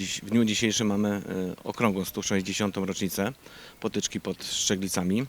Dziś, w dniu dzisiejszym mamy e, okrągłą 160. rocznicę potyczki pod Szczeglicami.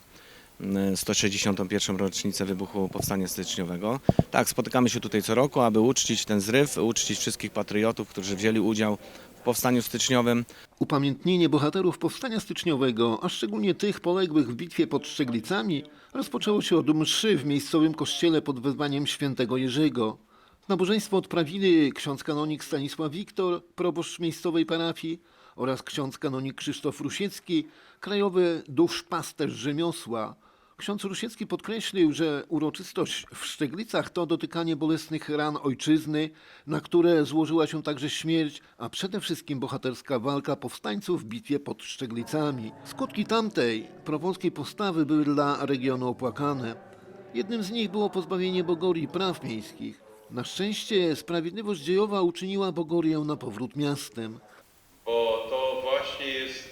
e, 161. rocznicę wybuchu Powstania Styczniowego. Tak, spotykamy się tutaj co roku, aby uczcić ten zryw, uczcić wszystkich patriotów, którzy wzięli udział w Powstaniu Styczniowym. Upamiętnienie bohaterów Powstania Styczniowego, a szczególnie tych poległych w bitwie pod Szczeglicami, rozpoczęło się od mszy w miejscowym kościele pod wezwaniem świętego Jerzego. Nabożeństwo odprawili ksiądz kanonik Stanisław Wiktor, proboszcz miejscowej parafii oraz ksiądz kanonik Krzysztof Rusiecki, krajowy duszpasterz rzemiosła. Ksiądz Rusiecki podkreślił, że uroczystość w Szczeglicach to dotykanie bolesnych ran ojczyzny, na które złożyła się także śmierć, a przede wszystkim bohaterska walka powstańców w bitwie pod Szczeglicami. Skutki tamtej prowolskiej postawy były dla regionu opłakane. Jednym z nich było pozbawienie Bogorii praw miejskich. Na szczęście sprawiedliwość dziejowa uczyniła Bogorię na powrót miastem. bo to właśnie jest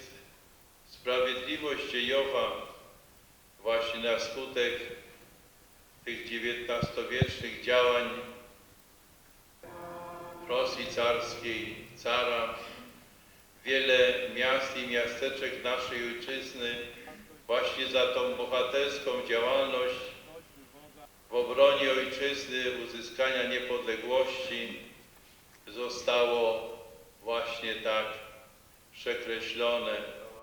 sprawiedliwość dziejowa właśnie na skutek tych XIX-wiecznych działań Rosji carskiej, cara. Wiele miast i miasteczek naszej ojczyzny właśnie za tą bohaterską działalność w obronie ojczyzny, uzyskania niepodległości zostało właśnie tak przekreślone.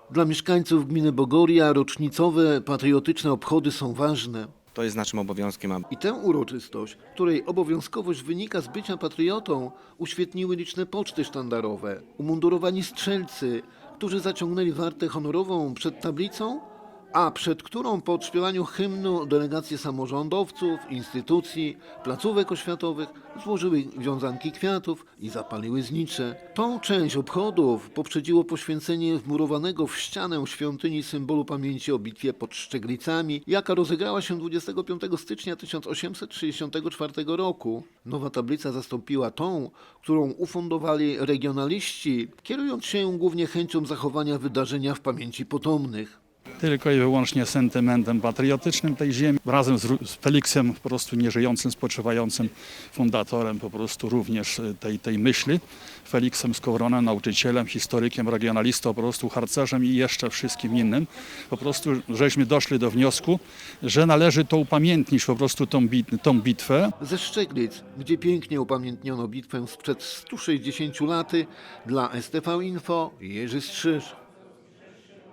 Dla mieszkańców gminy Bogoria rocznicowe patriotyczne obchody są ważne. To jest naszym obowiązkiem, I tę uroczystość, której obowiązkowość wynika z bycia patriotą, uświetniły liczne poczty sztandarowe, umundurowani strzelcy, którzy zaciągnęli wartę honorową przed tablicą, a przed którą po odśpiewaniu hymnu delegacje samorządowców, instytucji, placówek oświatowych złożyły wiązanki kwiatów i zapaliły znicze. Tą część obchodów poprzedziło poświęcenie wmurowanego w ścianę świątyni symbolu pamięci o bitwie pod Szczeglicami, jaka rozegrała się 25 stycznia 1864 roku. Nowa tablica zastąpiła tą, którą ufundowali regionaliści, kierując się głównie chęcią zachowania wydarzenia w pamięci potomnych. Tylko i wyłącznie sentymentem patriotycznym tej ziemi. Razem z, z Feliksem, po prostu nieżyjącym, spoczywającym fundatorem po prostu również e, tej, tej myśli. Feliksem Skowronem, nauczycielem, historykiem, regionalistą, po prostu harcerzem i jeszcze wszystkim innym. Po prostu żeśmy doszli do wniosku, że należy to upamiętnić po prostu tą, bit, tą bitwę. Ze Szczeglic, gdzie pięknie upamiętniono bitwę sprzed 160 laty, dla STV Info Jerzy Strzyż.